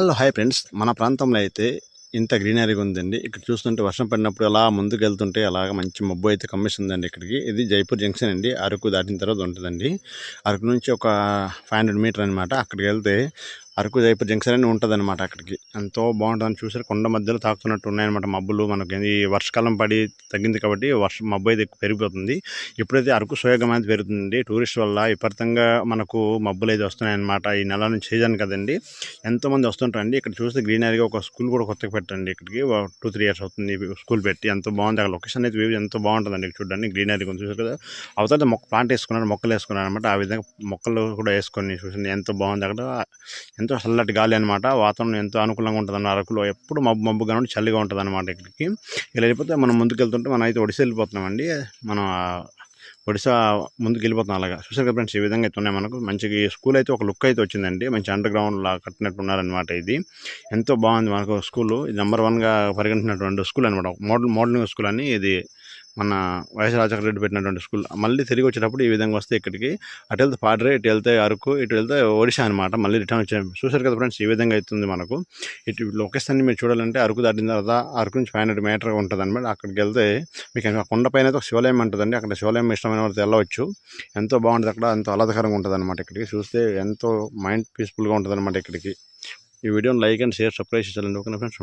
Hello hi friends. మన ప్రాంతంలో అయితే ఇంత గ్రీనరీగా ఉందండి. ఇక్కడ చూస్తుంటే వర్షం పడినప్పుడు అలా ముందుకు వెళ్తుంటే అలాగ మంచి మబ్బు అయితే కమ్మిస్తుందండి ఇక్కడికి. ఇది జైపూర్ జంక్షన్ అండి. అరకు దాటిన తర్వాత ఉంటుందండి. అరకు నుంచి ఒక ఫైవ్ హండ్రెడ్ మీటర్ అనమాట అక్కడికి వెళ్తే అరకు జైపూర్ జంక్షన్ అని ఉంటుంది అనమాట అక్కడికి. ఎంతో బాగుంటుందని చూసారు? కొండ మధ్యలో తాకుతున్నట్టు ఉన్నాయన్నమాట మబ్బులు. మనకి ఈ వర్షకాలం పడి తగ్గింది కాబట్టి వర్షం మబ్బు అయితే ఎక్కువ పెరిగిపోతుంది. ఇప్పుడైతే అరకు సోయగం అనేది పెరుగుతుంది టూరిస్ట్ వల్ల విపరీతంగా మనకు మబ్బులు అయితే వస్తున్నాయన్నమాట ఈ నెల నుంచి సీజన్ కదండి. ఎంతోమంది వస్తుంటారండి. ఇక్కడ చూస్తే గ్రీనరీగా ఒక స్కూల్ కూడా కొత్తగా పెట్టండి ఇక్కడికి. టూ త్రీ ఇయర్స్ అవుతుంది స్కూల్ పెట్టి. ఎంతో బాగుంది. అక్కడ లొకేషన్ అయితే వ్యూ ఎంతో బాగుంటుందండి చూడండి. చూడడానికి గ్రీనరీ కొంచెం చూసారు కదా. అవతల మొక్క ప్లాంట్ వేసుకున్నారు మొక్కలు వేసుకున్నారు అనమాట ఆ విధంగా మొక్కలు కూడా వేసుకొని చూసింది. ఎంతో బాగుంది అక్కడ. ఎంతో చల్లటి గాలి అనమాట వాతావరణం ఎంతో అనుకూలంగా ఉంటుంది అరకులో ఎప్పుడు మబ్బు మబ్బుగా ఉండి చలిగా ఉంటుంది అనమాట ఇక్కడికి. ఇలా వెళ్ళిపోతే మనం ముందుకెళ్తుంటే మనం అయితే ఒడిశా వెళ్ళిపోతున్నామండి. మనం ఆ ఒడిశా ముందుకు వెళ్ళిపోతున్నాం అలాగా. చూసారు కదా ఫ్రెండ్స్ ఈ విధంగా అయితే ఉన్నాయి మనకు. మంచిగా ఈ స్కూల్ అయితే ఒక లుక్ అయితే వచ్చిందండి. మంచి అండర్ గ్రౌండ్లా కట్టినట్టు ఉన్నారనమాట ఇది. ఎంతో బాగుంది మనకు స్కూల్. ఇది నెంబర్ వన్గా పరిగణించినటువంటి స్కూల్ అనమాట మోడల్ మోడలింగ్ స్కూల్ అని ఇది మన వైఎస్ రాజశేఖర రెడ్డి పెట్టినటువంటి స్కూల్. మళ్ళీ తిరిగి వచ్చేటప్పుడు ఈ విధంగా వస్తే ఇక్కడికి అటు వెళ్తే పాడరే ఇటు వెళ్తే అరకు ఇటు వెళ్తే ఒడిశా అనమాట మళ్ళీ రిటర్న్ వచ్చే చూసారు కదా ఫ్రెండ్స్ ఈ విధంగా అవుతుంది మనకు. ఇటు లొకేషన్ మీరు చూడాలంటే అరకు దాటిన తర్వాత అరకు నుంచి ఫైవ్ హండ్రెడ్ మీటర్ ఉంటుంది అనమాట అక్కడికి వెళ్తే మీకు ఇంకా కొండపైన అయితే ఒక శివాలయం ఉంటుందండి. అక్కడ శివాలయం ఇష్టమైన వారితో వెళ్ళవచ్చు. ఎంతో బాగుంటుంది అక్కడ ఎంతో ఆహ్లాదకరంగా ఉంటుంది అనమాట ఇక్కడికి. చూస్తే ఎంతో మైండ్ పీస్ఫుల్గా ఉంటుంది అనమాట ఇక్కడికి. ఈ వీడియోని లైక్ అండ్ షేర్ సబ్స్క్రైబ్ చేయాలండి ఓకే ఫ్రెండ్స్?